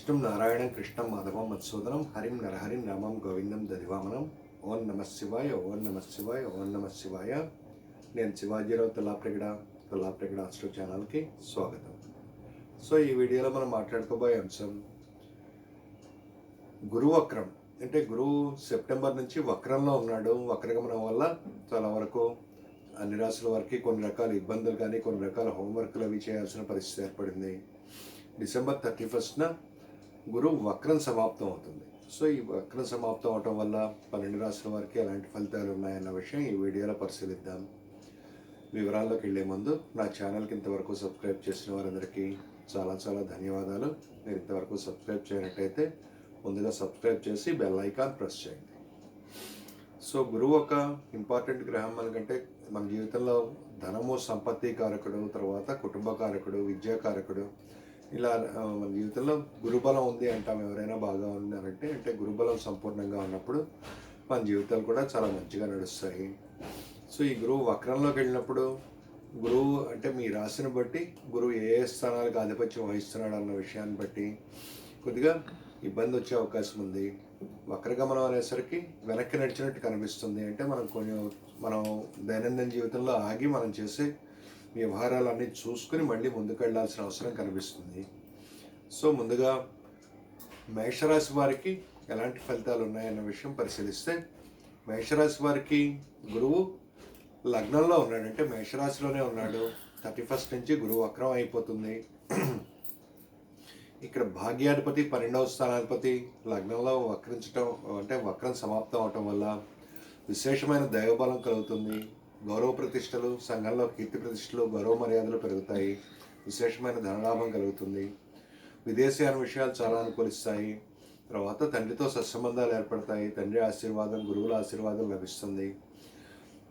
విష్ణుం నారాయణం కృష్ణం మాధవం మత్సూదనం హరిం నరహరిం రామం గోవిందం దదివామనం ఓం నమ శివాయ ఓం నమ శివాయ ఓం నమ శివాయ. నేను శివాజీరావు తులాప్రగడ తులాప్రగడ ఆస్ట్రో ఛానల్కి స్వాగతం. సో ఈ వీడియోలో మనం మాట్లాడుకోబోయే అంశం గురువు వక్రం అంటే గురువు సెప్టెంబర్ నుంచి వక్రంలో ఉన్నాడు. వక్రగమనం వల్ల చాలా వరకు అన్ని రాసుల వారికి కొన్ని రకాల ఇబ్బందులు కానీ కొన్ని రకాల హోంవర్క్లు అవి చేయాల్సిన పరిస్థితి ఏర్పడింది. డిసెంబర్ థర్టీ ఫస్ట్న గురువు వక్రం సమాప్తం అవుతుంది. సో ఈ వక్రం సమాప్తం అవటం వల్ల పన్నెండు రాసుల వారికి ఎలాంటి ఫలితాలు ఉన్నాయన్న విషయం ఈ వీడియోలో పరిశీలిద్దాం. వివరాల్లోకి వెళ్ళే ముందు నా ఛానల్కి ఇంతవరకు సబ్స్క్రైబ్ చేసిన వారందరికీ చాలా చాలా ధన్యవాదాలు. మీరు ఇంతవరకు సబ్స్క్రైబ్ చేయనట్టయితే ముందుగా సబ్స్క్రైబ్ చేసి బెల్ ఐకాన్ ప్రెస్ చేయండి. సో గురువు ఒక ఇంపార్టెంట్ గ్రహం మనకంటే మన జీవితంలో ధనము సంపత్తి కారకుడు తర్వాత కుటుంబ కారకుడు విద్యా కారకుడు ఇలా మన జీవితంలో గురుబలం ఉంది అంటాం ఎవరైనా బాగా ఉన్నారంటే అంటే గురుబలం సంపూర్ణంగా ఉన్నప్పుడు మన జీవితాలు కూడా చాలా మంచిగా నడుస్తాయి. సో ఈ గురువు వక్రంలోకి వెళ్ళినప్పుడు గురువు అంటే మీ రాశిని బట్టి గురువు ఏ ఏ స్థానాలకు ఆధిపత్యం వహిస్తున్నాడు అన్న విషయాన్ని బట్టి కొద్దిగా ఇబ్బంది వచ్చే అవకాశం ఉంది. వక్రగమనం అనేసరికి వెనక్కి నడిచినట్టు కనిపిస్తుంది. అంటే మనం కొన్ని మనం దైనందిన జీవితంలో ఆగి మనం చేసే వ్యవహారాలన్నీ చూసుకుని మళ్ళీ ముందుకెళ్ళాల్సిన అవసరం కనిపిస్తుంది. సో ముందుగా మేషరాశి వారికి ఎలాంటి ఫలితాలు ఉన్నాయన్న విషయం పరిశీలిస్తే మేషరాశి వారికి గురువు లగ్నంలో ఉన్నాడు. అంటే మేషరాశిలోనే ఉన్నాడు. థర్టీ ఫస్ట్ నుంచి గురువు వక్రం అయిపోతుంది. ఇక్కడ భాగ్యాధిపతి పన్నెండవ స్థానాధిపతి లగ్నంలో వక్రించటం అంటే వక్రం సమాప్తం అవటం వల్ల విశేషమైన దైవబలం కలుగుతుంది. గౌరవ ప్రతిష్టలు సంఘంలో కీర్తి ప్రతిష్టలు గౌరవ మర్యాదలు పెరుగుతాయి. విశేషమైన ధనలాభం కలుగుతుంది. విదేశీయాన విషయాలు చాలా అనుకూలిస్తాయి. తర్వాత తండ్రితో సత్సంబంధాలు ఏర్పడతాయి. తండ్రి ఆశీర్వాదం గురువుల ఆశీర్వాదం లభిస్తుంది.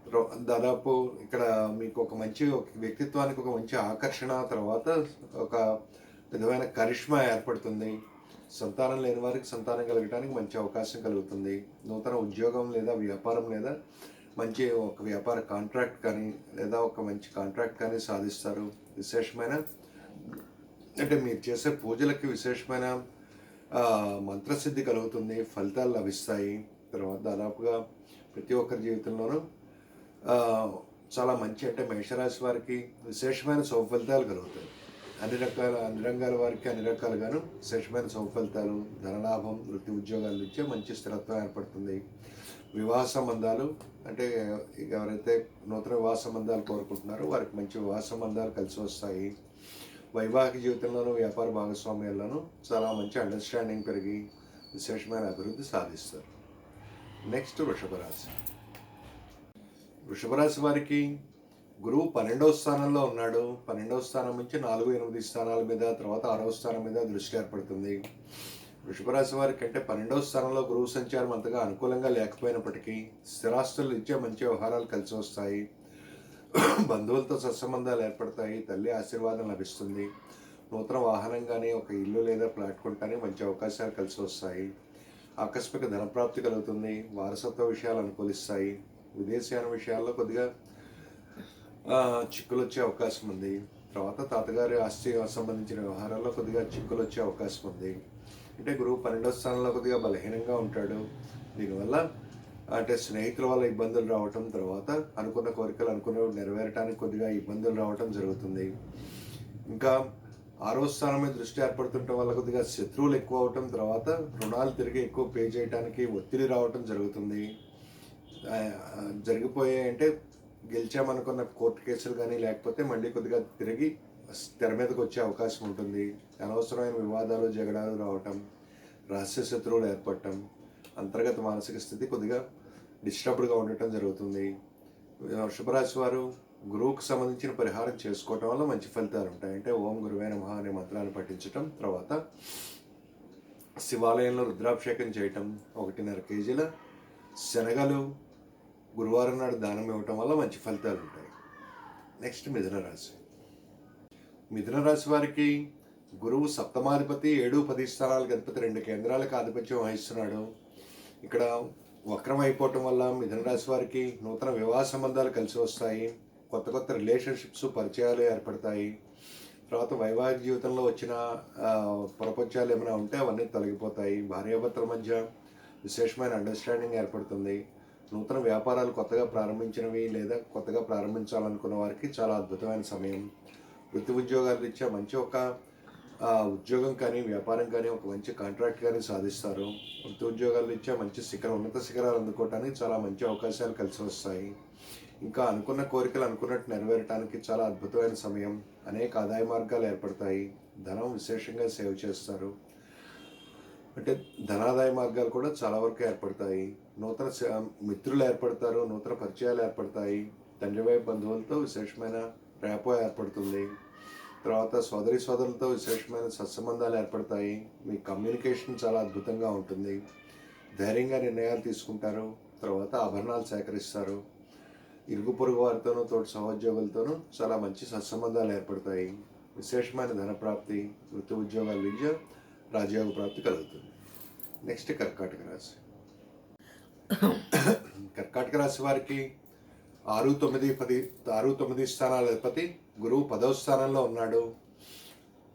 రో- దాదాపు ఇక్కడ మీకు ఒక మంచి ఒక వ్యక్తిత్వానికి ఒక మంచి ఆకర్షణ తర్వాత ఒక విధమైన కరిష్మా ఏర్పడుతుంది. సంతానం లేని వారికి సంతానం కలగడానికి మంచి అవకాశం కలుగుతుంది. నూతన ఉద్యోగం లేదా వ్యాపారం లేదా మంచి ఒక వ్యాపార కాంట్రాక్ట్ కానీ లేదా ఒక మంచి కాంట్రాక్ట్ కానీ సాధిస్తారు. విశేషమైన అంటే మీరు చేసే పూజలకి విశేషమైన మంత్రసిద్ధి కలుగుతుంది ఫలితాలు లభిస్తాయి. తర్వాత దాదాపుగా ప్రతి ఒక్కరి జీవితంలోనూ చాలా మంచి అంటే మేషరాశి వారికి విశేషమైన సౌఫలితాలు కలుగుతాయి. అన్ని రకాల అన్ని రంగాల వారికి అన్ని రకాలుగాను విశేషమైన సౌఫలితాలు ధనలాభం వృత్తి ఉద్యోగాల నుంచే మంచి స్థిరత్వం ఏర్పడుతుంది. వివాహ సంబంధాలు అంటే ఎవరైతే నూతన వివాహ సంబంధాలు కోరుకుంటున్నారో వారికి మంచి వివాహ సంబంధాలు కలిసి వస్తాయి. వైవాహిక జీవితంలోనూ వ్యాపార భాగస్వామ్యాల్లోనూ చాలా మంచి అండర్స్టాండింగ్ పెరిగి విశేషమైన అభివృద్ధి సాధిస్తారు. నెక్స్ట్ వృషభరాశి వృషభరాశి వారికి గురువు పన్నెండవ స్థానంలో ఉన్నాడు. పన్నెండవ స్థానం నుంచి నాలుగు ఎనిమిది స్థానాల మీద తర్వాత ఆరవ స్థానం మీద దృష్టి ఏర్పడుతుంది. వృషభ రాశి వారికి అంటే పన్నెండవ స్థానంలో గురువు సంచారం అంతగా అనుకూలంగా లేకపోయినప్పటికీ స్థిరాస్తులు ఇచ్చే మంచి వ్యవహారాలు కలిసి వస్తాయి. బంధువులతో సత్సంబంధాలు ఏర్పడతాయి. తల్లి ఆశీర్వాదం లభిస్తుంది. నూతన వాహనం కానీ ఒక ఇల్లు లేదా ప్లాట్ కొంటానే మంచి అవకాశాలు కలిసి వస్తాయి. ఆకస్మిక ధనప్రాప్తి కలుగుతుంది. వారసత్వ విషయాలు అనుకూలిస్తాయి. విదేశీయాన విషయాల్లో కొద్దిగా చిక్కులు వచ్చే అవకాశం ఉంది. తర్వాత తాతగారి ఆస్తి సంబంధించిన వ్యవహారాల్లో కొద్దిగా చిక్కులు వచ్చే అవకాశం ఉంది. అంటే గురువు పన్నెండో స్థానంలో కొద్దిగా బలహీనంగా ఉంటాడు. దీనివల్ల అంటే స్నేహితుల వల్ల ఇబ్బందులు రావటం తర్వాత అనుకున్న కోరికలు అనుకున్న నెరవేరటానికి కొద్దిగా ఇబ్బందులు రావటం జరుగుతుంది. ఇంకా ఆరో స్థానం మీద దృష్టి ఏర్పడుతుండటం వల్ల కొద్దిగా శత్రువులు ఎక్కువ అవటం తర్వాత రుణాలు తిరిగి ఎక్కువ పే చేయడానికి ఒత్తిడి రావటం జరుగుతుంది. జరిగిపోయాయి అంటే గెలిచామనుకున్న కోర్టు కేసులు కానీ లేకపోతే మళ్ళీ కొద్దిగా తిరిగి తెర మీదకి వచ్చే అవకాశం ఉంటుంది. అనవసరమైన వివాదాలు జగడాలు రావటం రహస్య శత్రువులు ఏర్పడటం అంతర్గత మానసిక స్థితి కొద్దిగా డిస్టర్బ్డ్గా ఉండటం జరుగుతుంది. వృషభరాశి వారు గురువుకు సంబంధించిన పరిహారం చేసుకోవటం వల్ల మంచి ఫలితాలు ఉంటాయి. అంటే ఓం గురువే మహా అనే మంత్రాన్ని పఠించటం తర్వాత శివాలయంలో రుద్రాభిషేకం చేయటం ఒకటిన్నర కేజీల శనగలు గురువారం నాడు దానం ఇవ్వటం వల్ల మంచి ఫలితాలు ఉంటాయి. నెక్స్ట్ మిథున రాశి మిథున రాశి వారికి గురువు సప్తమాధిపతి ఏడు పది స్థానాలకు అధిపతి రెండు కేంద్రాలకు ఆధిపత్యం వహిస్తున్నాడు. ఇక్కడ వక్రం అయిపోవటం వల్ల మిథునరాశి వారికి నూతన వివాహ సంబంధాలు కలిసి వస్తాయి. కొత్త కొత్త రిలేషన్షిప్స్ పరిచయాలు ఏర్పడతాయి. తర్వాత వైవాహిక జీవితంలో వచ్చిన ప్రపంచాలు ఏమైనా ఉంటే అవన్నీ తొలగిపోతాయి. భార్యాభర్తల మధ్య విశేషమైన అండర్స్టాండింగ్ ఏర్పడుతుంది. నూతన వ్యాపారాలు కొత్తగా ప్రారంభించినవి లేదా కొత్తగా ప్రారంభించాలనుకున్న వారికి చాలా అద్భుతమైన సమయం. వృత్తి ఉద్యోగాలు ఇచ్చే మంచి ఒక ఉద్యోగం కానీ వ్యాపారం కానీ ఒక మంచి కాంట్రాక్ట్ కానీ సాధిస్తారు. వృత్తి ఉద్యోగాలు ఇచ్చే మంచి శిఖరం ఉన్నత శిఖరాలు అందుకోవడానికి చాలా మంచి అవకాశాలు కలిసి వస్తాయి. ఇంకా అనుకున్న కోరికలు అనుకున్నట్టు నెరవేరటానికి చాలా అద్భుతమైన సమయం అనేక ఆదాయ మార్గాలు ఏర్పడతాయి. ధనం విశేషంగా సేవ్ చేస్తారు. అంటే ధనాదాయ మార్గాలు కూడా చాలా వరకు ఏర్పడతాయి. నూతన మిత్రులు ఏర్పడతారు నూతన పరిచయాలు ఏర్పడతాయి. తండ్రి వైపు బంధువులతో విశేషమైన రేపో ఏర్పడుతుంది. తర్వాత సోదరి సోదరులతో విశేషమైన సత్సంబంధాలు ఏర్పడతాయి. మీ కమ్యూనికేషన్ చాలా అద్భుతంగా ఉంటుంది. ధైర్యంగా నిర్ణయాలు తీసుకుంటారు. తర్వాత ఆభరణాలు సేకరిస్తారు. ఇరుగు పొరుగు వారితోనూ తోటి సహోద్యోగులతోనూ చాలా మంచి సత్సంబంధాలు ఏర్పడతాయి. విశేషమైన ధన ప్రాప్తి వృత్తి ఉద్యోగాల విద్య రాజయోగ ప్రాప్తి కలుగుతుంది. నెక్స్ట్ కర్కాటక రాశి. కర్కాటక రాశి వారికి ఆరు తొమ్మిది పది ఆరు తొమ్మిది స్థానాల అధిపతి గురువు పదవ స్థానంలో ఉన్నాడు.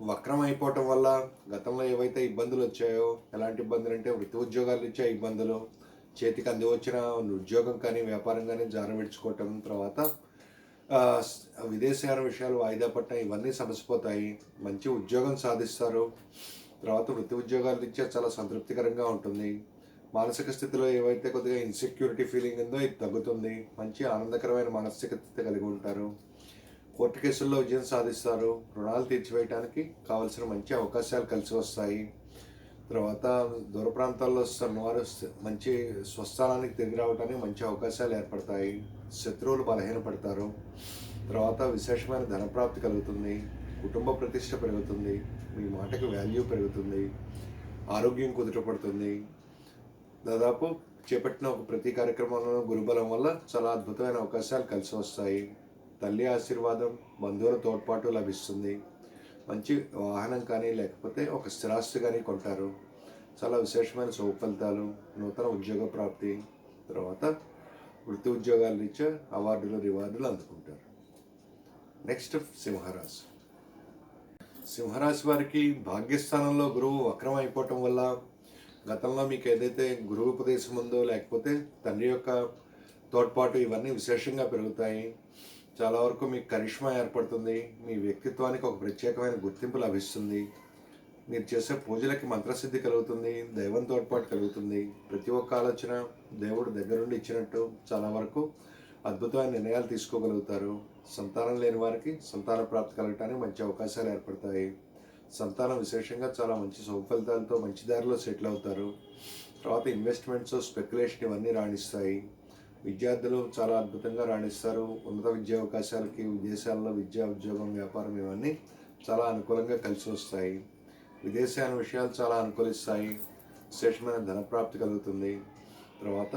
వక్రం అయిపోవటం వల్ల గతంలో ఏవైతే ఇబ్బందులు వచ్చాయో ఎలాంటి ఇబ్బందులు అంటే వృత్తి ఉద్యోగాలు ఇచ్చే ఇబ్బందులు చేతికి అంది వచ్చిన ఉద్యోగం కానీ వ్యాపారం కానీ జారవిడ్చుకోవటం తర్వాత ఆ, విదేశీయాన విషయాలు వాయిదా పట్టడం ఇవన్నీ సమసిపోతాయి. మంచి ఉద్యోగం సాధిస్తారు. తర్వాత వృత్తి ఉద్యోగాలు ఇచ్చే చాలా సంతృప్తికరంగా ఉంటుంది. మానసిక స్థితిలో ఏవైతే కొద్దిగా ఇన్సెక్యూరిటీ ఫీలింగ్ ఉందో ఇది తగ్గుతుంది. మంచి ఆనందకరమైన మానసిక స్థితి కలిగి ఉంటారు. కోర్టు కేసుల్లో విజయం సాధిస్తారు. రుణాలు తీర్చివేయడానికి కావలసిన మంచి అవకాశాలు కలిసి వస్తాయి. తర్వాత దూర ప్రాంతాల్లో వస్తున్న వారు మంచి స్వస్థానానికి తిరిగి రావడానికి మంచి అవకాశాలు ఏర్పడతాయి. శత్రువులు బలహీనపడతారు. తర్వాత విశేషమైన ధనప్రాప్తి కలుగుతుంది. కుటుంబ ప్రతిష్ట పెరుగుతుంది. మీ మాటకు వాల్యూ పెరుగుతుంది. ఆరోగ్యం కుదుటపడుతుంది దాదాపు చేపట్టిన ఒక ప్రతి కార్యక్రమంలో గురుబలం వల్ల చాలా అద్భుతమైన అవకాశాలు కలిసి వస్తాయి. తల్లి ఆశీర్వాదం బంధువుల తోడ్పాటు లభిస్తుంది. మంచి వాహనం కానీ లేకపోతే ఒక స్థిరాస్తి కానీ కొంటారు. చాలా విశేషమైన శుభ నూతన ఉద్యోగ ప్రాప్తి తర్వాత వృత్తి ఉద్యోగాలు ఇచ్చే అవార్డులు రివార్డులు అందుకుంటారు. నెక్స్ట్ సింహరాశి. సింహరాశి వారికి భాగ్యస్థానంలో గురువు వక్రం అయిపోవటం వల్ల గతంలో మీకు ఏదైతే గురువు ఉపదేశం ఉందో లేకపోతే తండ్రి యొక్క తోడ్పాటు ఇవన్నీ విశేషంగా పెరుగుతాయి. చాలా వరకు మీకు కరిష్మా ఏర్పడుతుంది. మీ వ్యక్తిత్వానికి ఒక ప్రత్యేకమైన గుర్తింపు లభిస్తుంది. మీరు చేసే పూజలకి మంత్రసిద్ధి కలుగుతుంది దైవం తోడ్పాటు కలుగుతుంది. ప్రతి ఒక్క ఆలోచన దేవుడు దగ్గరుండి ఇచ్చినట్టు చాలా వరకు అద్భుతమైన నిర్ణయాలు తీసుకోగలుగుతారు. సంతానం లేని వారికి సంతాన ప్రాప్తి కలగటానికి మంచి అవకాశాలు ఏర్పడతాయి. సంతానం విశేషంగా చాలా మంచి సౌఫలితాలతో మంచి దారిలో సెటిల్ అవుతారు. తర్వాత ఇన్వెస్ట్మెంట్స్ స్పెక్యులేషన్ ఇవన్నీ రాణిస్తాయి. విద్యార్థులు చాలా అద్భుతంగా రాణిస్తారు. ఉన్నత విద్యా అవకాశాలకి విదేశాల్లో విద్యా ఉద్యోగం వ్యాపారం ఇవన్నీ చాలా అనుకూలంగా కలిసి వస్తాయి. విదేశాల విషయాలు చాలా అనుకూలిస్తాయి. విశేషమైన ధనప్రాప్తి కలుగుతుంది. తర్వాత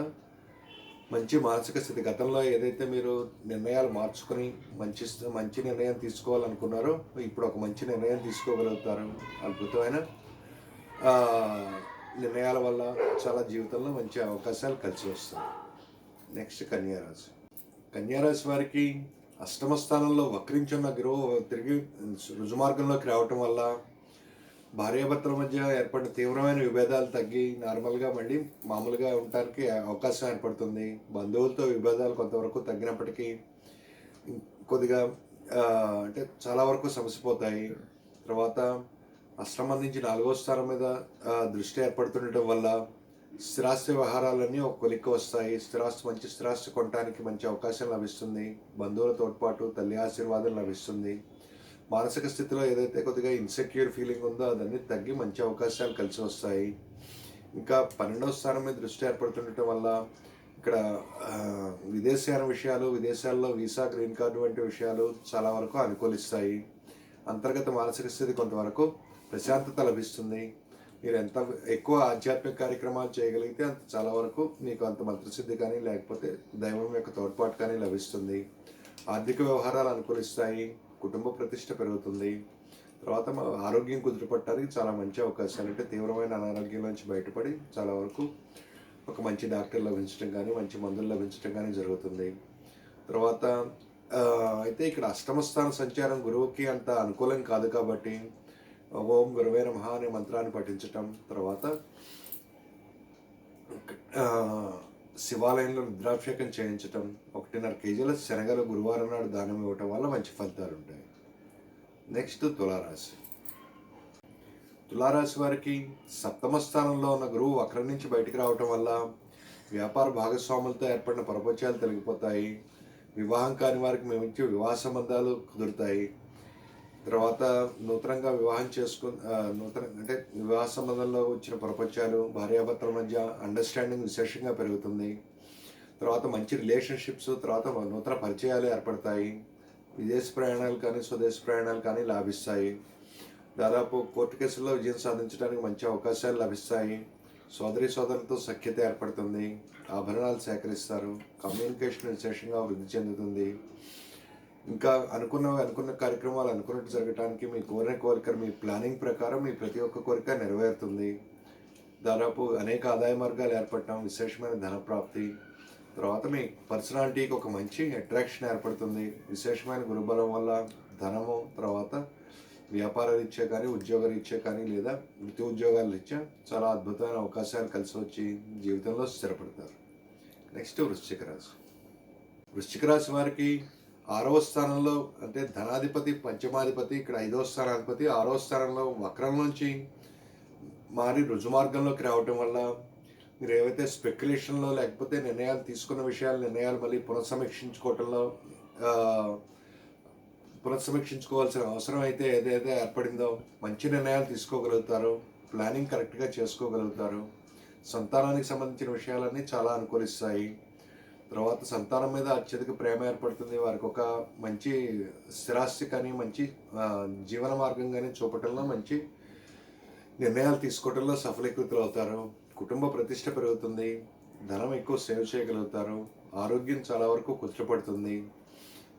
మంచి మానసిక స్థితి. గతంలో ఏదైతే మీరు నిర్ణయాలు మార్చుకొని మంచి మంచి నిర్ణయం తీసుకోవాలనుకున్నారో ఇప్పుడు ఒక మంచి నిర్ణయం తీసుకోగలుగుతారు. అద్భుతమైన నిర్ణయాల వల్ల చాలా జీవితంలో మంచి అవకాశాలు కలిసి వస్తాయి. నెక్స్ట్ కన్యారాశి. కన్యారాశి వారికి అష్టమ స్థానంలో వక్రించున్న గురువు తిరిగి రుజుమార్గంలోకి రావటం వల్ల భార్యాభర్తల మధ్య ఏర్పడిన తీవ్రమైన విభేదాలు తగ్గి నార్మల్గా మళ్ళీ మామూలుగా ఉండటానికి అవకాశం ఏర్పడుతుంది. బంధువులతో విభేదాలు కొంతవరకు తగ్గినప్పటికీ కొద్దిగా అంటే చాలా వరకు సమసిపోతాయి తర్వాత అష్టమం నుంచి నాలుగో స్థానం మీద దృష్టి ఏర్పడుతుండటం వల్ల స్థిరాస్తి వ్యవహారాలన్నీ ఒక కొలిక్కి వస్తాయి. స్థిరాస్తి మంచి స్థిరాస్తి కొనడానికి మంచి అవకాశం లభిస్తుంది. బంధువుల తోడ్పాటు తల్లి ఆశీర్వాదం లభిస్తుంది. మానసిక స్థితిలో ఏదైతే కొద్దిగా ఇన్సెక్యూర్ ఫీలింగ్ ఉందో అదన్నీ తగ్గి మంచి అవకాశాలు కలిసి వస్తాయి. ఇంకా పన్నెండవ స్థానం మీద దృష్టి ఏర్పడుతుండటం వల్ల ఇక్కడ విదేశీయాన విషయాలు విదేశాల్లో వీసా గ్రీన్ కార్డు వంటి విషయాలు చాలా వరకు అనుకూలిస్తాయి. అంతర్గత మానసిక స్థితి కొంతవరకు ప్రశాంతత లభిస్తుంది. మీరు ఎంత ఎక్కువ ఆధ్యాత్మిక కార్యక్రమాలు చేయగలిగితే అంత చాలా వరకు మీకు అంత మంత్రసిద్ధి కానీ లేకపోతే దైవం యొక్క తోడ్పాటు కానీ లభిస్తుంది. ఆర్థిక వ్యవహారాలు అనుకూలిస్తాయి కుటుంబ ప్రతిష్ట పెరుగుతుంది. తర్వాత మా ఆరోగ్యం కుదిరిపట్టడానికి చాలా మంచి అవకాశాలు అంటే తీవ్రమైన అనారోగ్యం నుంచి బయటపడి చాలా వరకు ఒక మంచి డాక్టర్ లభించడం కానీ మంచి మందులు లభించడం కానీ జరుగుతుంది. తర్వాత అయితే ఇక్కడ అష్టమ స్థాన సంచారం గురువుకి అంత అనుకూలం కాదు కాబట్టి ఓం గురువే నమ అనే మంత్రాన్ని పఠించటం తర్వాత శివాలయంలో రుద్రాభిషేకం చేయించటం ఒకటిన్నర కేజీల శనగలు గురువారం నాడు దానం ఇవ్వటం వల్ల మంచి ఫలితాలు ఉంటాయి. నెక్స్ట్ తులారాశి. తులారాశి వారికి సప్తమ స్థానంలో ఉన్న గురువు వక్రం నుంచి బయటికి రావటం వల్ల వ్యాపార భాగస్వాములతో ఏర్పడిన ప్రపంచాలు తొలగిపోతాయి. వివాహం కాని వారికి మేము ఇచ్చే వివాహ సంబంధాలు కుదురుతాయి. తర్వాత నూతనంగా వివాహం చేసుకు నూతన అంటే వివాహ సంబంధంలో వచ్చిన ప్రపంచాలు భార్యాభర్తల మధ్య అండర్స్టాండింగ్ విశేషంగా పెరుగుతుంది. తర్వాత మంచి రిలేషన్షిప్స్ తర్వాత నూతన పరిచయాలు ఏర్పడతాయి. విదేశ ప్రయాణాలు కానీ స్వదేశ ప్రయాణాలు కానీ లాభిస్తాయి. దాదాపు కోర్టు కేసుల్లో విజయం సాధించడానికి మంచి అవకాశాలు లభిస్తాయి. సోదరి సోదరులతో సఖ్యత ఏర్పడుతుంది. ఆభరణాలు సేకరిస్తారు. కమ్యూనికేషన్ విశేషంగా వృద్ధి చెందుతుంది. ఇంకా అనుకున్న అనుకున్న కార్యక్రమాలు అనుకున్నట్టు జరగటానికి మీ కోరిన కోరిక మీ ప్లానింగ్ ప్రకారం మీ ప్రతి ఒక్క కోరిక నెరవేరుతుంది. దాదాపు అనేక ఆదాయ మార్గాలు ఏర్పడటం విశేషమైన ధన ప్రాప్తి తర్వాత మీ పర్సనాలిటీకి ఒక మంచి అట్రాక్షన్ ఏర్పడుతుంది. విశేషమైన గురుబలం వల్ల ధనము తర్వాత వ్యాపార రీత్యా కానీ ఉద్యోగ రీత్యా కానీ లేదా వృత్తి ఉద్యోగాల రీత్యా చాలా అద్భుతమైన అవకాశాలు కలిసి వచ్చి జీవితంలో స్థిరపడతారు. నెక్స్ట్ వృశ్చిక రాశి. వృశ్చిక రాశి వారికి ఆరవ స్థానంలో అంటే ధనాధిపతి పంచమాధిపతి ఇక్కడ ఐదవ స్థానాధిపతి ఆరవ స్థానంలో వక్రం నుంచి మారి రుజుమార్గంలోకి రావటం వల్ల మీరు ఏవైతే స్పెక్యులేషన్లో లేకపోతే నిర్ణయాలు తీసుకున్న విషయాలు నిర్ణయాలు మళ్ళీ పునఃసమీక్షించుకోవటంలో పునఃసమీక్షించుకోవాల్సిన అవసరం అయితే ఏదైతే ఏర్పడిందో మంచి నిర్ణయాలు తీసుకోగలుగుతారు ప్లానింగ్ కరెక్ట్గా చేసుకోగలుగుతారు. సంతానానికి సంబంధించిన విషయాలన్నీ చాలా అనుకూలిస్తాయి. తర్వాత సంతానం మీద అత్యధిక ప్రేమ ఏర్పడుతుంది. వారికి ఒక మంచి స్థిరాస్తి కానీ మంచి జీవన మార్గం కానీ చూపటంలో మంచి నిర్ణయాలు తీసుకోవటంలో సఫలీకృతులు అవుతారు. కుటుంబ ప్రతిష్ట పెరుగుతుంది. ధనం ఎక్కువ సేవ్ చేయగలుగుతారు. ఆరోగ్యం చాలా వరకు కుదుటపడుతుంది.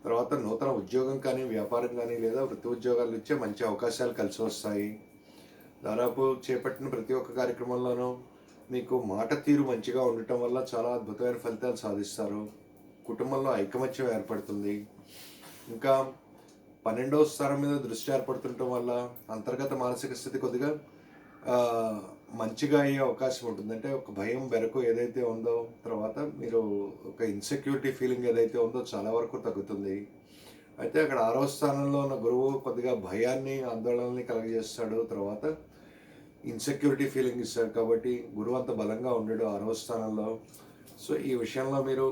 తర్వాత నూతన ఉద్యోగం కానీ వ్యాపారం కానీ లేదా వృత్తి ఉద్యోగాలు ఇచ్చే మంచి అవకాశాలు కలిసి వస్తాయి. దాదాపు చేపట్టిన ప్రతి ఒక్క కార్యక్రమంలోనూ మీకు మాట తీరు మంచిగా ఉండటం వల్ల చాలా అద్భుతమైన ఫలితాలు సాధిస్తారు. కుటుంబంలో ఐకమత్యం ఏర్పడుతుంది. ఇంకా పన్నెండవ స్థానం మీద దృష్టి ఏర్పడుతుండటం వల్ల అంతర్గత మానసిక స్థితి కొద్దిగా మంచిగా అయ్యే అవకాశం ఉంటుంది. అంటే ఒక భయం బెరకు ఏదైతే ఉందో తర్వాత మీరు ఒక ఇన్సెక్యూరిటీ ఫీలింగ్ ఏదైతే ఉందో చాలా వరకు తగ్గుతుంది. అయితే అక్కడ ఆరవ స్థానంలో ఉన్న గురువు కొద్దిగా భయాన్ని ఆందోళనని కలగజేస్తాడు. తర్వాత ఇన్సెక్యూరిటీ ఫీలింగ్ ఇస్తాడు కాబట్టి గురువు అంత బలంగా ఉండడు ఆరవ స్థానంలో. సో ఈ విషయంలో మీరు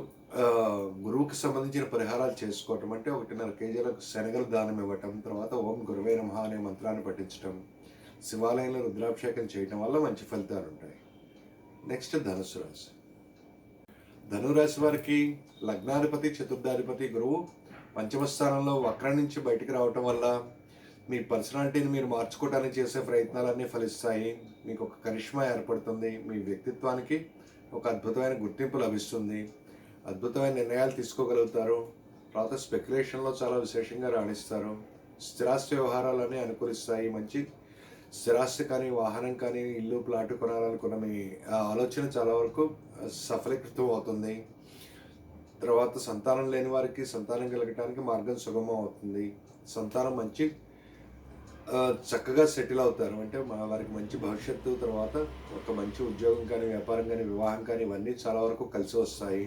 గురువుకి సంబంధించిన పరిహారాలు చేసుకోవటం అంటే ఒకటిన్నర కేజీలకు శనగలు దానం ఇవ్వటం తర్వాత ఓం గురువే నమ అనే మంత్రాన్ని పఠించటం శివాలయంలో రుద్రాభిషేకం చేయటం వల్ల మంచి ఫలితాలు ఉంటాయి. నెక్స్ట్ ధనుసు రాశి. ధనురాశి వారికి లగ్నాధిపతి చతుర్థాధిపతి గురువు పంచమ స్థానంలో వక్ర నుంచి బయటికి రావటం వల్ల మీ పర్సనాలిటీని మీరు మార్చుకోవడానికి చేసే ప్రయత్నాలన్నీ ఫలిస్తాయి. మీకు ఒక కరిష్మా ఏర్పడుతుంది. మీ వ్యక్తిత్వానికి ఒక అద్భుతమైన గుర్తింపు లభిస్తుంది. అద్భుతమైన నిర్ణయాలు తీసుకోగలుగుతారు. తర్వాత స్పెక్యులేషన్లో చాలా విశేషంగా రాణిస్తారు. స్థిరాస్తి వ్యవహారాలన్నీ అనుకూలిస్తాయి. మంచి స్థిరాస్తి కానీ వాహనం కానీ ఇల్లు ప్లాట్ కొనాలనుకున్న మీ ఆ ఆలోచన చాలా వరకు సఫలీకృతం అవుతుంది. తర్వాత సంతానం లేని వారికి సంతానం కలగటానికి మార్గం సుగమం అవుతుంది. సంతానం మంచి చక్కగా సెటిల్ అవుతారు. అంటే మా వారికి మంచి భవిష్యత్తు తర్వాత ఒక మంచి ఉద్యోగం కానీ వ్యాపారం కానీ వివాహం కానీ ఇవన్నీ చాలా వరకు కలిసి వస్తాయి.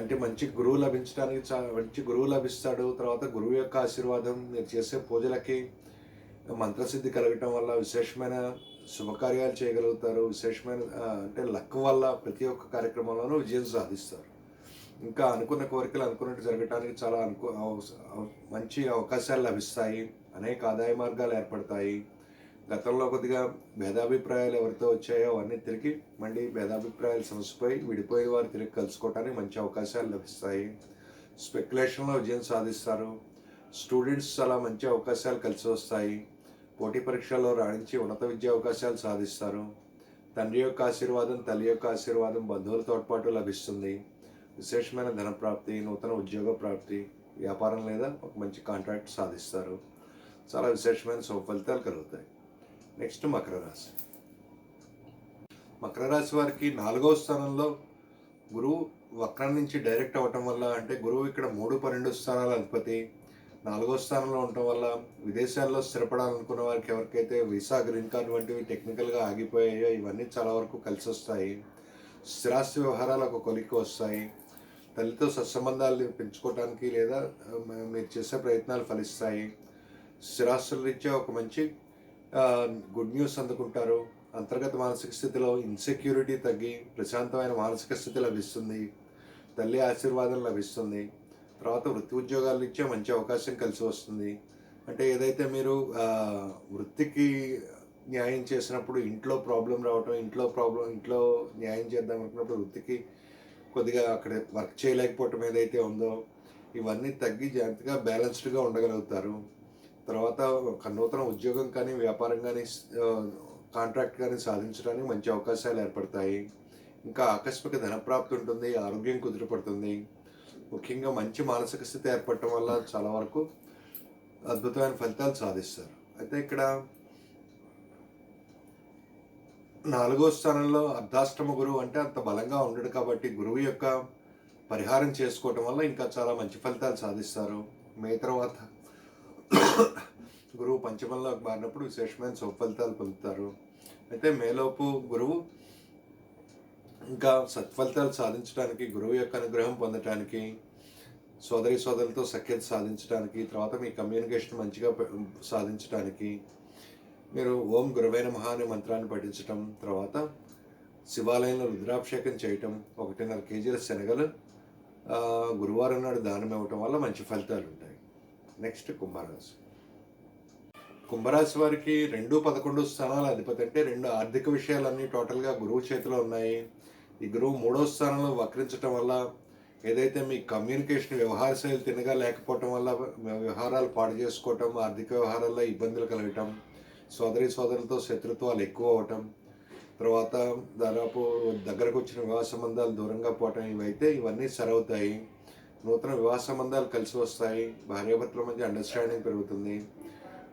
అంటే మంచి గురువు లభించడానికి చాలా మంచి గురువు లభిస్తాడు. తర్వాత గురువు యొక్క ఆశీర్వాదం మీరు చేసే పూజలకి మంత్రసిద్ధి కలగటం వల్ల విశేషమైన శుభకార్యాలు చేయగలుగుతారు. విశేషమైన అంటే లక్ వల్ల ప్రతి ఒక్క కార్యక్రమంలోనూ విజయం సాధిస్తారు. ఇంకా అనుకున్న కోరికలు అనుకున్నట్టు జరగటానికి చాలా అనుకు మంచి అవకాశాలు లభిస్తాయి. అనేక ఆదాయ మార్గాలు ఏర్పడతాయి. గతంలో కొద్దిగా భేదాభిప్రాయాలు ఎవరితో వచ్చాయో అవన్నీ తిరిగి మళ్ళీ భేదాభిప్రాయాలు సమసిపోయి విడిపోయిన వారు తిరిగి కలుసుకోవడానికి మంచి అవకాశాలు లభిస్తాయి. స్పెక్యులేషన్లో విజయం సాధిస్తారు. స్టూడెంట్స్ చాలా మంచి అవకాశాలు కలిసి వస్తాయి. పోటీ పరీక్షల్లో రాణించి ఉన్నత విద్యా అవకాశాలు సాధిస్తారు. తండ్రి యొక్క ఆశీర్వాదం తల్లి యొక్క ఆశీర్వాదం బంధువుల తోడ్పాటు లభిస్తుంది. విశేషమైన ధన ప్రాప్తి నూతన ఉద్యోగ ప్రాప్తి వ్యాపారం లేదా ఒక మంచి కాంట్రాక్ట్ సాధిస్తారు. చాలా విశేషమైన శుభ ఫలితాలు కలుగుతాయి నెక్స్ట్ మకర రాశి మకర రాశి వారికి నాలుగవ స్థానంలో గురువు వక్రం నుంచి డైరెక్ట్ అవ్వటం వల్ల అంటే గురువు ఇక్కడ మూడు పన్నెండు స్థానాల అధిపతి నాలుగో స్థానంలో ఉండటం వల్ల విదేశాల్లో స్థిరపడాలనుకున్న వారికి ఎవరికైతే వీసా గ్రీన్ కార్డ్ వంటివి టెక్నికల్గా ఆగిపోయాయో ఇవన్నీ చాలా వరకు కలిసి వస్తాయి స్థిరాస్తి వ్యవహారాలు ఒక కొలిక్కి వస్తాయి తల్లితో సత్సంబంధాలు పెంచుకోవడానికి లేదా మీరు చేసే ప్రయత్నాలు ఫలిస్తాయి రీత్యా ఒక మంచి గుడ్ న్యూస్ అందుకుంటారు. అంతర్గత మానసిక స్థితిలో ఇన్సెక్యూరిటీ తగ్గి ప్రశాంతమైన మానసిక స్థితి లభిస్తుంది. తల్లి ఆశీర్వాదం లభిస్తుంది. తర్వాత వృత్తి ఉద్యోగాలు ఇచ్చే మంచి అవకాశం కలిసి వస్తుంది. అంటే ఏదైతే మీరు వృత్తికి న్యాయం చేసినప్పుడు ఇంట్లో ప్రాబ్లం రావటం ఇంట్లో ప్రాబ్లం ఇంట్లో న్యాయం చేద్దాం అనుకున్నప్పుడు వృత్తికి కొద్దిగా అక్కడ వర్క్ చేయలేకపోవటం ఏదైతే ఉందో ఇవన్నీ తగ్గి జాగ్రత్తగా బ్యాలెన్స్డ్గా ఉండగలుగుతారు. తర్వాత ఒక నూతన ఉద్యోగం కానీ వ్యాపారం కానీ కాంట్రాక్ట్ కానీ సాధించడానికి మంచి అవకాశాలు ఏర్పడతాయి. ఇంకా ఆకస్మిక ధనప్రాప్తి ఉంటుంది ఆరోగ్యం కుదుటపడుతుంది. ముఖ్యంగా మంచి మానసిక స్థితి ఏర్పడటం వల్ల చాలా వరకు అద్భుతమైన ఫలితాలు సాధిస్తారు. అయితే ఇక్కడ నాలుగో స్థానంలో అర్ధాష్టమ గురువు అంటే అంత బలంగా ఉండడు కాబట్టి గురువు యొక్క పరిహారం చేసుకోవటం వల్ల ఇంకా చాలా మంచి ఫలితాలు సాధిస్తారు. మే తర్వాత గురువు పంచమంలో మారినప్పుడు విశేషమైన సుఫలితాలు పొందుతారు. అయితే మేలోపు గురువు ఇంకా సత్ఫలితాలు సాధించడానికి గురువు యొక్క అనుగ్రహం పొందటానికి సోదరి సోదరులతో సఖ్యత సాధించడానికి తర్వాత మీ కమ్యూనికేషన్ మంచిగా సాధించడానికి మీరు ఓం గురువైన మహా అనే మంత్రాన్ని పఠించటం తర్వాత శివాలయంలో రుద్రాభిషేకం చేయటం ఒకటిన్నర కేజీల శనగలు గురువారం నాడు దానం ఇవ్వటం వల్ల మంచి ఫలితాలు ఉంటాయి నెక్స్ట్ కుంభరాశి. కుంభరాశి వారికి రెండు పదకొండు స్థానాల అధిపతి అంటే రెండు ఆర్థిక విషయాలన్నీ టోటల్గా గురువు చేతిలో ఉన్నాయి. ఈ గురువు మూడో స్థానంలో వక్రించటం వల్ల ఏదైతే మీ కమ్యూనికేషన్ వ్యవహార శైలి తినగా లేకపోవటం వల్ల వ్యవహారాలు పాడు చేసుకోవటం ఆర్థిక వ్యవహారాల్లో ఇబ్బందులు కలగటం సోదరి సోదరులతో శత్రుత్వాలు ఎక్కువ అవటం తర్వాత దాదాపు దగ్గరకు వచ్చిన వివాహ సంబంధాలు దూరంగా పోవటం ఇవైతే ఇవన్నీ సరవుతాయి. నూతన వివాహ సంబంధాలు కలిసి వస్తాయి. భార్యాభర్తల మధ్య అండర్స్టాండింగ్ పెరుగుతుంది.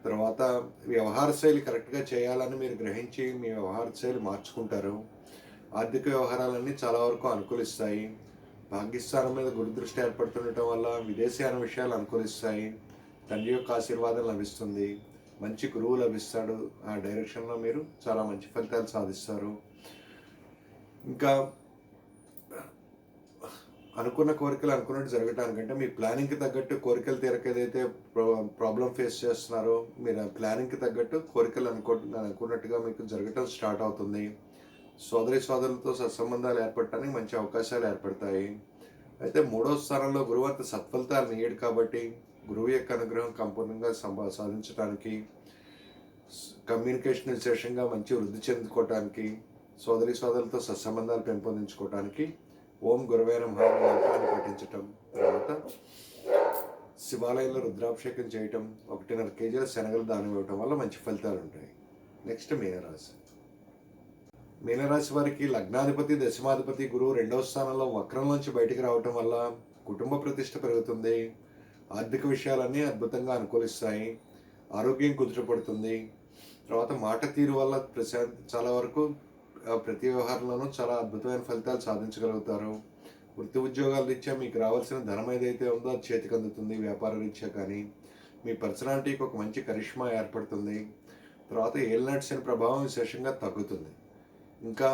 తర్వాత వ్యవహార శైలి కరెక్ట్గా చేయాలని మీరు గ్రహించి మీ వ్యవహార శైలి మార్చుకుంటారు. ఆర్థిక వ్యవహారాలన్నీ చాలా వరకు అనుకూలిస్తాయి. భాగ్యస్థానం మీద గురుదృష్టి ఏర్పడుతుండటం వల్ల విదేశీయాన విషయాలు అనుకూలిస్తాయి. తండ్రి యొక్క ఆశీర్వాదం లభిస్తుంది. మంచి గురువు లభిస్తాడు. ఆ డైరెక్షన్లో మీరు చాలా మంచి ఫలితాలు సాధిస్తారు. ఇంకా అనుకున్న కోరికలు అనుకున్నట్టు జరగటానికంటే మీ ప్లానింగ్కి తగ్గట్టు కోరికలు తీరకేదైతే ప్రాబ్లం ఫేస్ చేస్తున్నారో మీరు ప్లానింగ్కి తగ్గట్టు కోరికలు అనుకో అనుకున్నట్టుగా మీకు జరగటం స్టార్ట్ అవుతుంది. సోదరి సోదరులతో సత్సంబంధాలు ఏర్పడటానికి మంచి అవకాశాలు ఏర్పడతాయి. అయితే మూడో స్థానంలో గురువు అంత సత్ఫలితాలు నీయడు కాబట్టి గురువు యొక్క అనుగ్రహం సంపూర్ణంగా సంపా సాధించడానికి కమ్యూనికేషన్ విశేషంగా మంచి వృద్ధి చెందుకోవటానికి సోదరి సోదరులతో సత్సంబంధాలు పెంపొందించుకోవటానికి ఓం గురువైన మహామంత్రాన్ని పఠించటం తర్వాత శివాలయంలో రుద్రాభిషేకం చేయటం ఒకటిన్నర కేజీల శనగలు దానం ఇవ్వటం వల్ల మంచి ఫలితాలు ఉంటాయి. నెక్స్ట్ మీనరాశి. మీనరాశి వారికి లగ్నాధిపతి దశమాధిపతి గురువు రెండవ స్థానంలో వక్రం నుంచి బయటికి రావటం వల్ల కుటుంబ ప్రతిష్ట పెరుగుతుంది. ఆర్థిక విషయాలన్నీ అద్భుతంగా అనుకూలిస్తాయి. ఆరోగ్యం కుదుటపడుతుంది తర్వాత మాట తీరు వల్ల ప్రశాంత చాలా వరకు ప్రతి వ్యవహారంలోనూ చాలా అద్భుతమైన ఫలితాలు సాధించగలుగుతారు. వృత్తి ఉద్యోగాల రీత్యా మీకు రావాల్సిన ధనం ఏదైతే ఉందో అది చేతికి అందుతుంది వ్యాపార రీత్యా కానీ. మీ పర్సనాలిటీకి ఒక మంచి కరిష్మా ఏర్పడుతుంది. తర్వాత ఏలినాటి శని ప్రభావం విశేషంగా తగ్గుతుంది. ఇంకా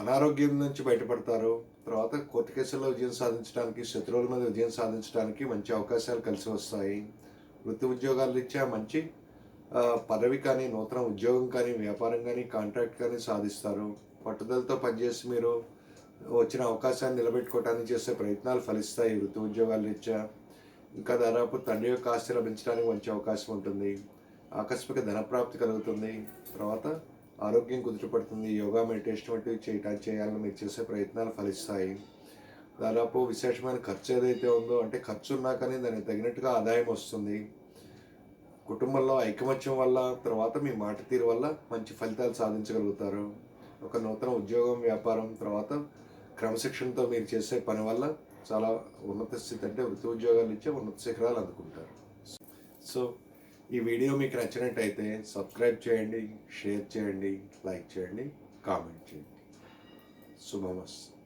అనారోగ్యం నుంచి బయటపడతారు. తర్వాత కోర్టు కేసుల్లో విజయం సాధించడానికి శత్రువుల మీద విజయం సాధించడానికి మంచి అవకాశాలు కలిసి వస్తాయి. వృత్తి ఉద్యోగాల రీత్యా మంచి పదవి కానీ నూతన ఉద్యోగం కానీ వ్యాపారం కానీ కాంట్రాక్ట్ కానీ సాధిస్తారు. పట్టుదలతో పనిచేసి మీరు వచ్చిన అవకాశాన్ని నిలబెట్టుకోవడానికి చేసే ప్రయత్నాలు ఫలిస్తాయి వృత్తి ఉద్యోగాల రీత్యా. ఇంకా దాదాపు తండ్రి యొక్క ఆస్తి లభించడానికి మంచి అవకాశం ఉంటుంది. ఆకస్మిక ధనప్రాప్తి కలుగుతుంది. తర్వాత ఆరోగ్యం కుదుటపడుతుంది. యోగా మెడిటేషన్ వంటివి చేయటానికి చేయాలని మీరు చేసే ప్రయత్నాలు ఫలిస్తాయి. దాదాపు విశేషమైన ఖర్చు ఏదైతే ఉందో అంటే ఖర్చు ఉన్నా కానీ దానికి తగినట్టుగా ఆదాయం వస్తుంది. కుటుంబంలో ఐకమత్యం వల్ల తర్వాత మీ మాట తీరు వల్ల మంచి ఫలితాలు సాధించగలుగుతారు. ఒక నూతన ఉద్యోగం వ్యాపారం తర్వాత క్రమశిక్షణతో మీరు చేసే పని వల్ల చాలా ఉన్నత స్థితి అంటే వృత్తి ఉద్యోగాలు ఇచ్చే ఉన్నత శిఖరాలు అందుకుంటారు. సో ఈ వీడియో మీకు నచ్చినట్టయితే సబ్స్క్రైబ్ చేయండి షేర్ చేయండి లైక్ చేయండి కామెంట్ చేయండి. శుభమస్తు.